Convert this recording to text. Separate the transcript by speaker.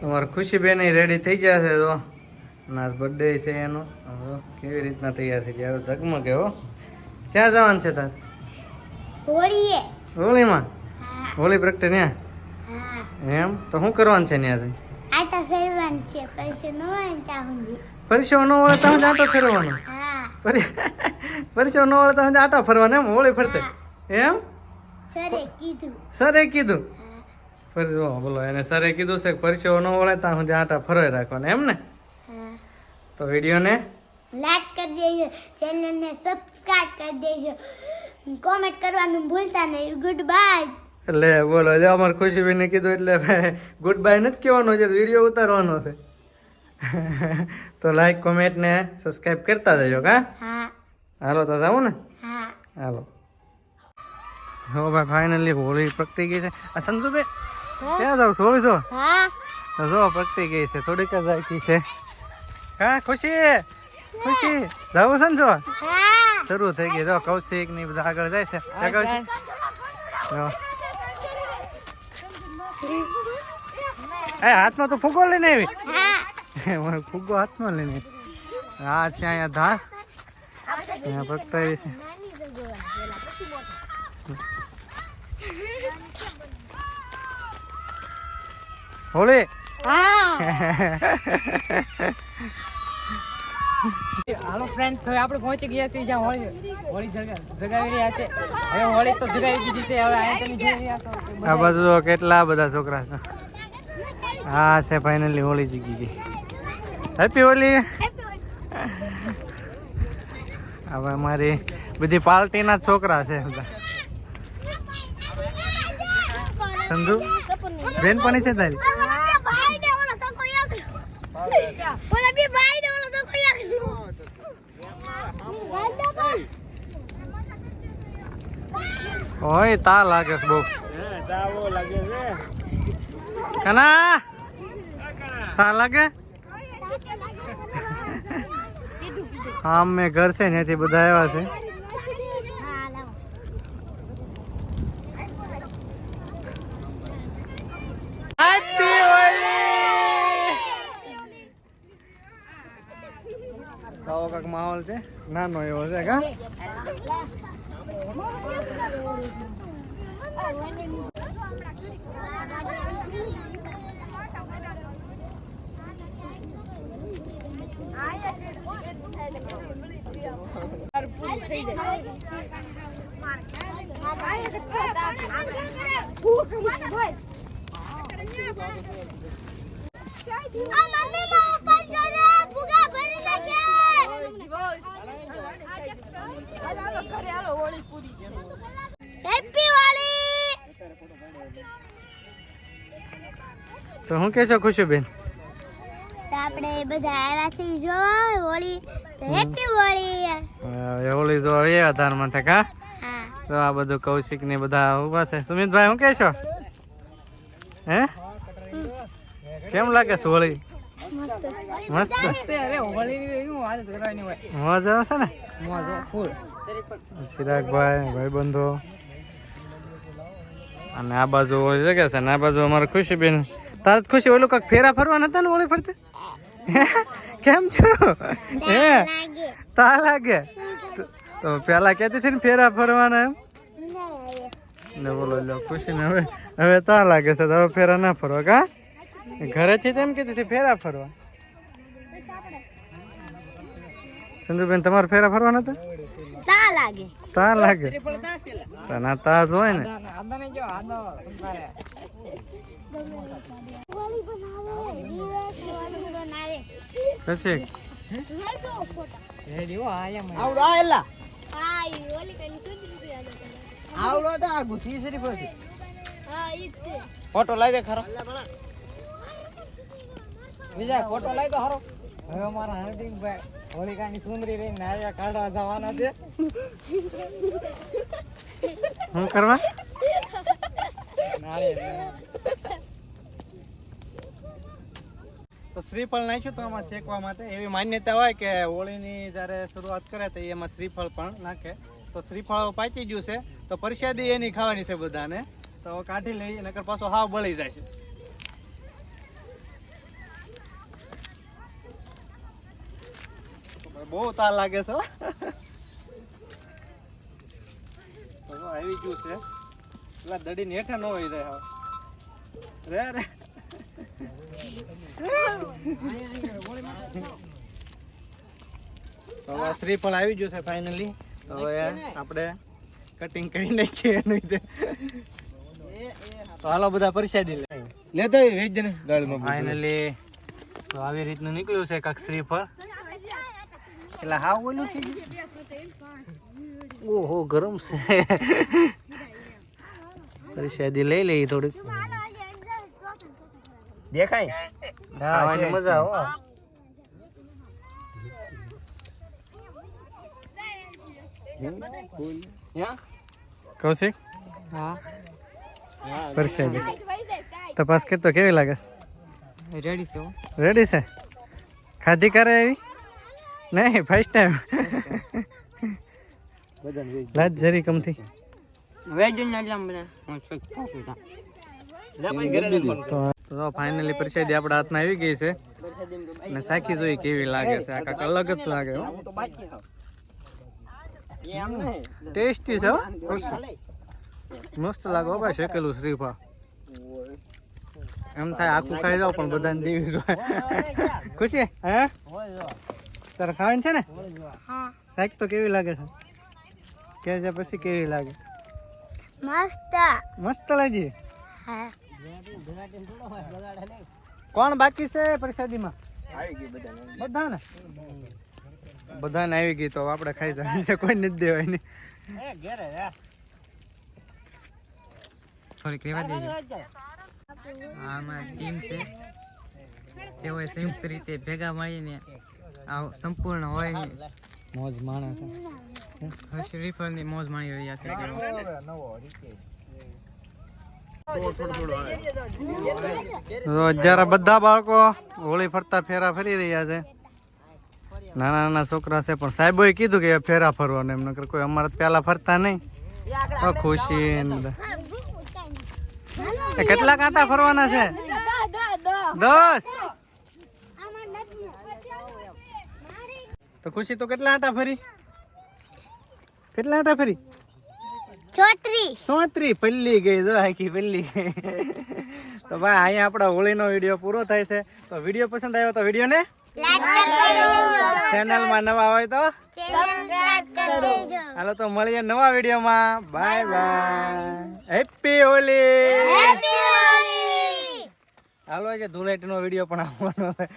Speaker 1: તમારા ખુશીબેન રેડી થઈ ગયા છે તો ના બર્થડે છે એનો. કેવી રીતના તૈયાર થઈ જાય ઝગમગે હો. ક્યાં જવાનું છે તાર?
Speaker 2: હોળીએ.
Speaker 1: હોળીમાં? હોળી પ્રગટે
Speaker 2: ન્યા?
Speaker 1: એમ? તો શું કરવાનું છે ન્યા જઈ?
Speaker 2: આટા ફેરવાનું છે. પૈસા ન હોય ત્યાં સુધી.
Speaker 1: પરીક્ષાઓ ન વળે તો આટો ફરવાનો પરીક્ષાઓ ન વળે તો આટા ફરવાનો એમ? હોળી ફરતે. એમ?
Speaker 2: સરે કીધું.
Speaker 1: સરે કીધું. ફરી જો બોલો એને સરે કીધું છે કે પરીક્ષાઓ ન વળે ત્યાં સુધી આટા ફરવાય રાખવાના એમ ને? તો વિડીયોને?
Speaker 2: લાઈક કરી દેજો ચેનલને સબસ્ક્રાઇબ કરી દેજો. કોમેન્ટ કરવાનું ભૂલતા નહીં. ગુડ બાય
Speaker 1: એટલે બોલો જો અમારે ખુશીબેને કીધું એટલે ગુડ બાય નથી કહેવાનો છે વીડિયો ઉતારવાનો છે. તો લાઈક કોમેન્ટ ને સબસ્ક્રાઇબ કરતા જજો કા?
Speaker 2: હા.
Speaker 1: હાલો તો જાવું ને?
Speaker 2: હા.
Speaker 1: હાલો. હો ભાઈ ફાઇનલી હોળી પ્રગટી ગઈ છે. આ સંજુભાઈ ક્યાં જાવ છો? છો જો. પ્રગટી ગઈ છે. થોડીક જ રાખી છે. હા ખુશી? ખુશી? જાવું છે ને જો? શરૂ થઈ ગઈ. જો કૌશિકની બધા આગળ જાય છે. કૌશિક. જો. એ હાથમાં તો ફુગ્ગો લઈને આવી.
Speaker 2: હા.
Speaker 1: ફુગ્ગો હાથમાં લઈને હા આ છે અહીંયા ધા અહીંયા આવી છે. હોળી
Speaker 2: હા.
Speaker 3: હાલો ફ્રેન્ડ્સ હવે આપણે પહોંચી ગયા છીએ જ્યાં હોળી હોળી જગા જગાવી રહ્યા છે. હવે હોળી તો જગાવી દીધી છે હવે અહીંયા તમે જોઈ રહ્યા છો
Speaker 1: આ બાજુ કેટલા બધા છોકરા છે. હા છે ફાઇનલી હોળી જીગી ગઈ. હેપી હોળી હવે અમારી બધી પાર્ટીના છોકરા છે બધા. સંજુ? બેનપણી છે તારી? ઓય તા લાગે છે બહુ. કના? તા લાગે? હા મેં ઘર છે ને એથી બધા આવ્યા છે. કાક માહોલ છે. નાનો એવો છે કા?
Speaker 2: ભૂખ મને ભાઈ આ મમ્મી હેપી
Speaker 1: તો હું કે છો ખુશીબેન?
Speaker 2: તો આપણે બધા આવ્યા છે જોવા હોળી. તો હેપી હોળી
Speaker 1: હોળી જો આવ્યા ધાર માથે કા? તો આ બધું કૌશિક ને બધા ઊભા છે. સુમિતભાઈ હું કહેશો હે? કેમ લાગે છે હોળી?
Speaker 2: મસ્ત.
Speaker 1: મસ્ત.
Speaker 3: અરે હોળીની શું વાત કરવાની હોય.
Speaker 1: મોજ આવે છે ને?
Speaker 3: મોજ ફૂલ.
Speaker 1: ચિરાગભાઈ ભાઈબંધો. અને આ બાજુ ઓળી જગ્યા છે ને? આ બાજુ અમારે ખુશીબેન. તારે ખુશી ઓલું કાંક ફેરા ફરવા નતા ને ઓળી ફરતે? કેમ છો? હે?
Speaker 2: લાગે.
Speaker 1: તા લાગે? તો- તો પેલા કહેતી હતી ને ફેરા ફરવાના એમ? ને બોલો લો ખુશી ને હવે હવે તા લાગે છે તો હવે ફેરા ના ફરવા કા? ઘરેથી તેમ કીધી હતી ફેરા ફરવા. ચંદુબેન તમારે ફેરા ફરવા નતા
Speaker 2: તા લાગે.
Speaker 1: તા લાગે?
Speaker 3: ત્રિપળ
Speaker 1: તા જ હોય ને. પછી?
Speaker 3: આવડો આ એલા
Speaker 2: હા ઈ હોળી કઈ સુધરી યાદ
Speaker 3: આવડો તો આ ગુસી સરી પછી.
Speaker 2: હા ઈ જ છે.
Speaker 3: ફોટો લઈ દે ખરો. વિજય ફોટો લઈ દો ખરો હવે અમારા હાર્દિક ભાઈ હોલિકાની સુંદરી રહી નારિયા કાઢવા જવાના છે.
Speaker 1: શું કરવા? તો શ્રીફળ નાખ્યું તો આમાં શેકવા માટે. એવી માન્યતા હોય કે હોળીની જ્યારે શરૂઆત કરે તો એમાં શ્રીફળ પણ નાખે. તો શ્રીફળ પાકી ગયું છે. તો પરસાદી એની ખાવાની છે બધાને. તો કાઢી લઈ નકર પાછો હાવ બળી જાય છે. બહુ તાર લાગે છે આવી ગયું છે. એટલે દડી હેઠા ન હોય જાય હાવ. રે રે. હવે શ્રીફળ આવી ગયું છે ફાઇનલી હવે આપણે કટિંગ કરી નાખીએ એનું રીતે તો. હાલો બધા પરસાદી લે.
Speaker 4: લેતા ને ગાળમાં
Speaker 1: ફાઇનલી તો આવી રીતનું નીકળ્યું છે કાક શ્રીફળ. એટલે હા ઓલું છે ઓહો ગરમ છે. પરસાદી લઈ લઈ થોડીક.
Speaker 4: દેખાય?
Speaker 1: ખાવાની મજા હો કૌશિક?
Speaker 3: હા.
Speaker 1: પરસાદી તપાસ કરતો કેવી લાગે?
Speaker 3: રેડી છે હો.
Speaker 1: રેડી છે? ખાધી કરે એવી નહીં ફર્સ્ટ ટાઈમ લાજ જરી કમથી
Speaker 3: તા.
Speaker 1: ફાઇનલી પ્રસાદી આપણા હાથમાં આવી ગઈ છે. અને સાખી જોઈ કેવી લાગે છે. આ અલગ જ લાગે ટેસ્ટી છે મસ્ત લાગે ભાઈ શેકેલું શ્રીફા એમ થાય આખું ખાઈ જાવ પણ બધાને દેવી ખુશી? હે? તારે ખાવાની છે ને?
Speaker 2: હા.
Speaker 1: શાક તો કેવી લાગે છે? કે છે પછી કેવી લાગે?
Speaker 2: મસ્ત.
Speaker 1: મસ્ત લાગી?
Speaker 2: હા.
Speaker 1: કોણ બાકી છે પ્રસાદીમાં? બધા ને બધાને. આવી ગઈ તો આપણે ખાઈ જવાની છે કોઈ નથી દેવાની
Speaker 3: થોડીક રહેવા દેજો. આમાં ટીમ છે. તેઓએ સંયુક્ત રીતે ભેગા મળીને આ સંપૂર્ણ હોય
Speaker 1: મોજ માણે છે.
Speaker 3: શ્રીફળની મોજ માણી રહ્યા છે.
Speaker 1: જ્યારે બધા બાળકો હોળી ફરતા ફેરા ફરી રહ્યા છે. નાના નાના છોકરા છે પણ સાહેબોએ કીધું કે ફેરા ફરવાનું એમ નકર કોઈ અમારે તો પહેલા ફરતા નહીં. ખુશી ને કેટલા કાંટા ફરવાના છે? દસ. તો ખુશી તો કેટલા હતા ફરી? કેટલા હતા ફરી?
Speaker 2: ચોત્રીસ.
Speaker 1: સોત્રી પલ્લી ગઈ જો આખી પલ્લી ગઈ. તો ભાઈ અહીંયા આપણા હોળીનો વીડિયો પૂરો થાય છે. તો વીડિયો પસંદ આવ્યો તો વિડીયોને
Speaker 2: ને કરી દેજો.
Speaker 1: ચેનલમાં નવા હોય તો
Speaker 2: સબસ્ક્રાઇબ કરી દેજો.
Speaker 1: હાલો તો મળીએ નવા વિડીયોમાં. Bye bye happy Holi
Speaker 2: happy Holi
Speaker 1: હાલો આજે ધૂળેટીનો વીડિયો પણ આવવાનો છે.